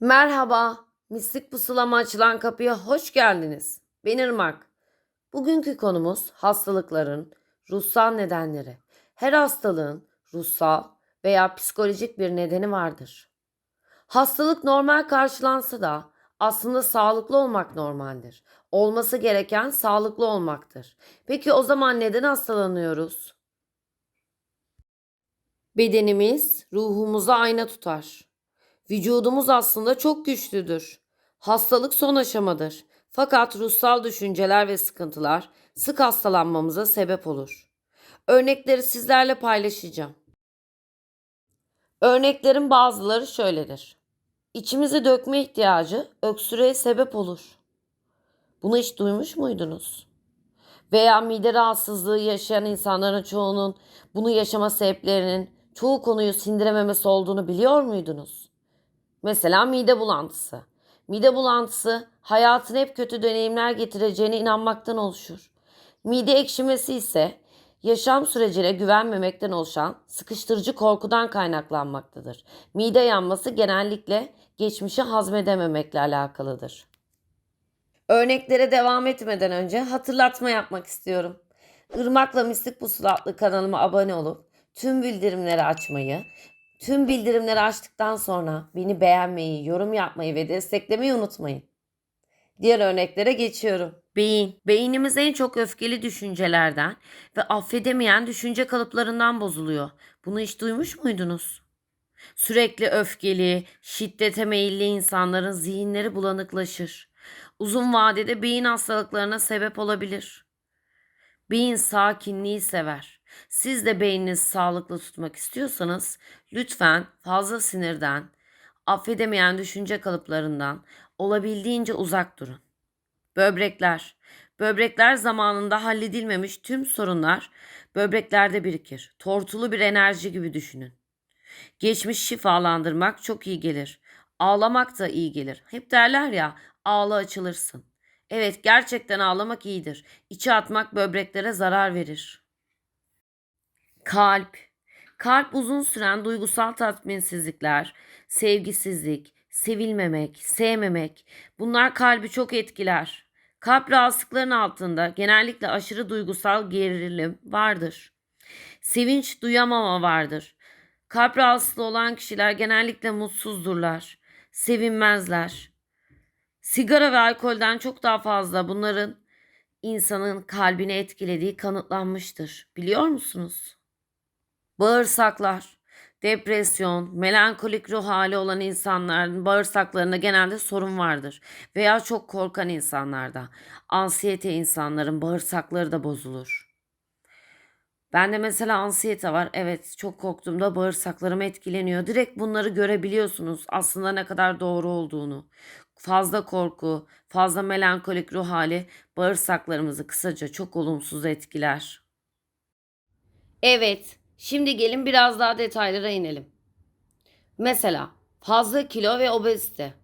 Merhaba, mistik pusulama açılan kapıya hoş geldiniz. Ben Irmak. Bugünkü konumuz hastalıkların ruhsal nedenleri. Her hastalığın ruhsal veya psikolojik bir nedeni vardır. Hastalık normal karşılansa da aslında sağlıklı olmak normaldir. Olması gereken sağlıklı olmaktır. Peki o zaman neden hastalanıyoruz? Bedenimiz ruhumuza ayna tutar. Vücudumuz aslında çok güçlüdür. Hastalık son aşamadır. Fakat ruhsal düşünceler ve sıkıntılar sık hastalanmamıza sebep olur. Örnekleri sizlerle paylaşacağım. Örneklerin bazıları şöyledir. İçimizi dökme ihtiyacı öksürüğe sebep olur. Bunu hiç duymuş muydunuz? Veya mide rahatsızlığı yaşayan insanların çoğunun bunu yaşama sebeplerinin çoğu konuyu sindirememesi olduğunu biliyor muydunuz? Mesela mide bulantısı. Mide bulantısı hayatın hep kötü deneyimler getireceğine inanmaktan oluşur. Mide ekşimesi ise yaşam sürecine güvenmemekten oluşan sıkıştırıcı korkudan kaynaklanmaktadır. Mide yanması genellikle geçmişi hazmedememekle alakalıdır. Örneklere devam etmeden önce hatırlatma yapmak istiyorum. Irmak'la Mistik Pusula adlı kanalıma abone olup tüm bildirimleri açmayı, tüm bildirimleri açtıktan sonra beni beğenmeyi, yorum yapmayı ve desteklemeyi unutmayın. Diğer örneklere geçiyorum. Beyin. Beynimiz en çok öfkeli düşüncelerden ve affedemeyen düşünce kalıplarından bozuluyor. Bunu hiç duymuş muydunuz? Sürekli öfkeli, şiddete meyilli insanların zihinleri bulanıklaşır. Uzun vadede beyin hastalıklarına sebep olabilir. Beyin sakinliği sever. Siz de beyninizi sağlıklı tutmak istiyorsanız lütfen fazla sinirden, affedemeyen düşünce kalıplarından olabildiğince uzak durun. Böbrekler. Böbrekler zamanında halledilmemiş tüm sorunlar böbreklerde birikir. Tortulu bir enerji gibi düşünün. Geçmiş şifalandırmak çok iyi gelir. Ağlamak da iyi gelir. Hep derler ya ağla açılırsın. Evet gerçekten ağlamak iyidir. İçe atmak böbreklere zarar verir. Kalp. Kalp uzun süren duygusal tatminsizlikler, sevgisizlik, sevilmemek, sevmemek bunlar kalbi çok etkiler. Kalp rahatsızlıklarının altında genellikle aşırı duygusal gerilim vardır. Sevinç duyamama vardır. Kalp rahatsızlığı olan kişiler genellikle mutsuzdurlar, sevinmezler. Sigara ve alkolden çok daha fazla bunların insanın kalbini etkilediği kanıtlanmıştır. Biliyor musunuz? Bağırsaklar, depresyon, melankolik ruh hali olan insanların bağırsaklarında genelde sorun vardır. Veya çok korkan insanlarda, ansiyete insanların bağırsakları da bozulur. Bende mesela ansiyete var. Evet çok korktuğumda bağırsaklarım etkileniyor. Direkt bunları görebiliyorsunuz aslında ne kadar doğru olduğunu. Fazla korku, fazla melankolik ruh hali bağırsaklarımızı kısaca çok olumsuz etkiler. Evet, şimdi gelin biraz daha detaylara inelim. Mesela fazla kilo ve obezite.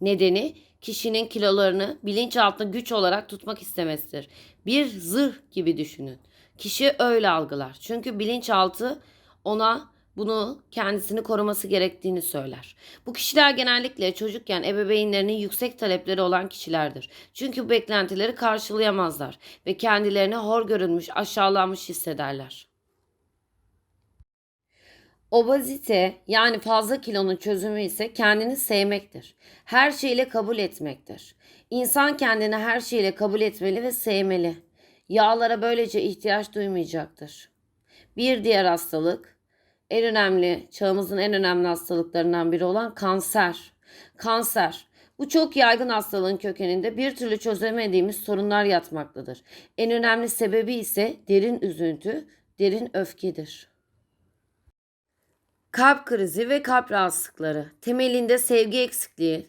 Nedeni kişinin kilolarını bilinçaltında güç olarak tutmak istemesidir. Bir zırh gibi düşünün. Kişi öyle algılar. Çünkü bilinçaltı ona bunu kendisini koruması gerektiğini söyler. Bu kişiler genellikle çocukken ebeveynlerinin yüksek talepleri olan kişilerdir. Çünkü beklentileri karşılayamazlar ve kendilerini hor görülmüş, aşağılanmış hissederler. Obezite yani fazla kilonun çözümü ise kendini sevmektir. Her şeyle kabul etmektir. İnsan kendini her şeyle kabul etmeli ve sevmeli. Yağlara böylece ihtiyaç duymayacaktır. Bir diğer hastalık, en önemli, çağımızın en önemli hastalıklarından biri olan kanser. Kanser. Bu çok yaygın hastalığın kökeninde bir türlü çözemediğimiz sorunlar yatmaktadır. En önemli sebebi ise derin üzüntü, derin öfkedir. Kalp krizi ve kalp rahatsızlıkları. Temelinde sevgi eksikliği,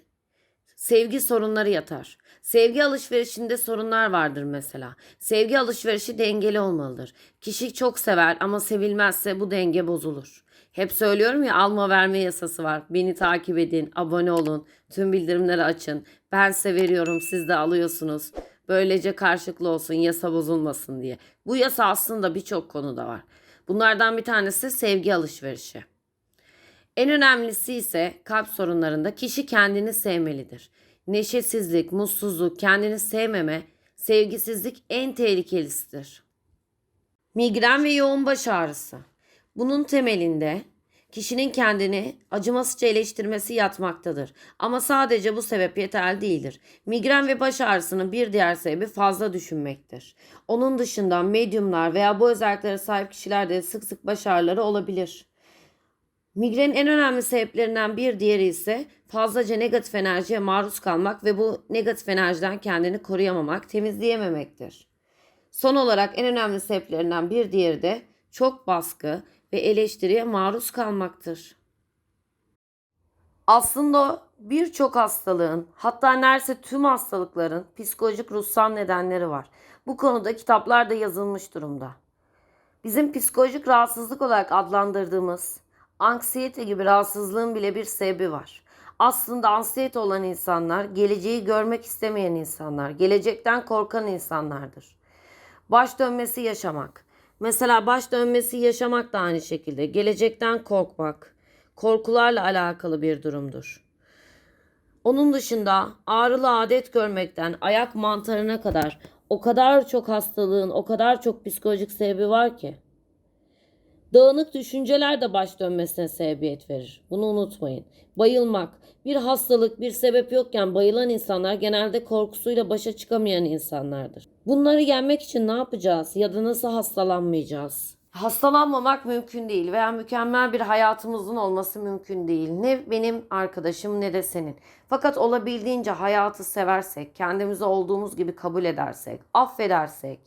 sevgi sorunları yatar. Sevgi alışverişinde sorunlar vardır mesela. Sevgi alışverişi dengeli olmalıdır. Kişi çok sever ama sevilmezse bu denge bozulur. Hep söylüyorum ya alma verme yasası var. Beni takip edin, abone olun, tüm bildirimleri açın. Ben size veriyorum, siz de alıyorsunuz. Böylece karşılıklı olsun, yasa bozulmasın diye. Bu yasa aslında birçok konuda var. Bunlardan bir tanesi sevgi alışverişi. En önemlisi ise kalp sorunlarında kişi kendini sevmelidir. Neşesizlik, mutsuzluk, kendini sevmeme, sevgisizlik en tehlikelisidir. Migren ve yoğun baş ağrısı. Bunun temelinde kişinin kendini acımasızca eleştirmesi yatmaktadır. Ama sadece bu sebep yeterli değildir. Migren ve baş ağrısının bir diğer sebebi fazla düşünmektir. Onun dışında medyumlar veya bu özelliklere sahip kişilerde sık sık baş ağrıları olabilir. Migrenin en önemli sebeplerinden bir diğeri ise fazlaca negatif enerjiye maruz kalmak ve bu negatif enerjiden kendini koruyamamak, temizleyememektir. Son olarak en önemli sebeplerinden bir diğeri de çok baskı ve eleştiriye maruz kalmaktır. Aslında birçok hastalığın, hatta neredeyse tüm hastalıkların psikolojik ruhsal nedenleri var. Bu konuda kitaplar da yazılmış durumda. Bizim psikolojik rahatsızlık olarak adlandırdığımız anksiyete gibi rahatsızlığın bile bir sebebi var. Aslında anksiyete olan insanlar geleceği görmek istemeyen insanlar, gelecekten korkan insanlardır. Baş dönmesi yaşamak. Mesela baş dönmesi yaşamak da aynı şekilde gelecekten korkmak, korkularla alakalı bir durumdur. Onun dışında ağrılı adet görmekten ayak mantarına kadar o kadar çok hastalığın, o kadar çok psikolojik sebebi var ki. Dağınık düşünceler de baş dönmesine sebebiyet verir. Bunu unutmayın. Bayılmak, bir hastalık, bir sebep yokken bayılan insanlar genelde korkusuyla başa çıkamayan insanlardır. Bunları yenmek için ne yapacağız ya da nasıl hastalanmayacağız? Hastalanmamak mümkün değil veya mükemmel bir hayatımızın olması mümkün değil. Ne benim arkadaşım ne de senin. Fakat olabildiğince hayatı seversek, kendimizi olduğumuz gibi kabul edersek, affedersek,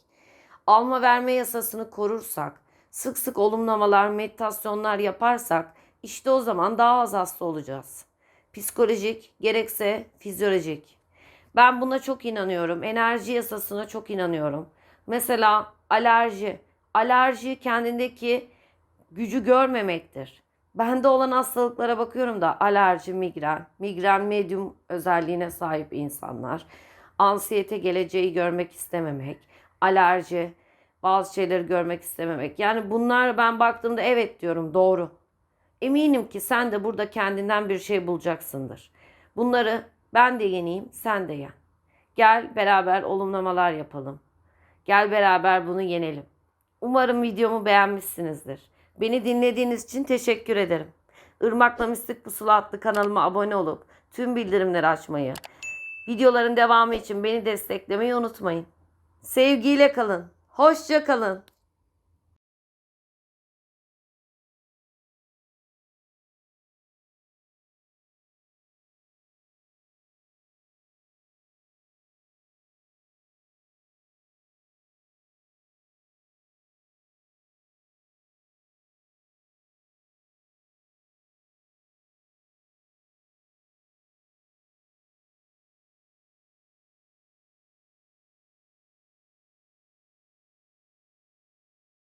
alma verme yasasını korursak, sık sık olumlamalar, meditasyonlar yaparsak işte o zaman daha az hasta olacağız. Psikolojik gerekse fizyolojik. Ben buna çok inanıyorum. Enerji yasasına çok inanıyorum. Mesela alerji. Alerji kendindeki gücü görmemektir. Bende olan hastalıklara bakıyorum da alerji, migren, migren medyum özelliğine sahip insanlar, ansiyete geleceği görmek istememek, alerji, bazı şeyleri görmek istememek. Yani bunlar ben baktığımda evet diyorum doğru. Eminim ki sen de burada kendinden bir şey bulacaksındır. Bunları ben de yeneyim, sen de yen. Gel beraber olumlamalar yapalım. Gel beraber bunu yenelim. Umarım videomu beğenmişsinizdir. Beni dinlediğiniz için teşekkür ederim. Irmakla Mistik Pusula adlı kanalıma abone olup tüm bildirimleri açmayı, videoların devamı için beni desteklemeyi unutmayın. Sevgiyle kalın. Hoşça kalın.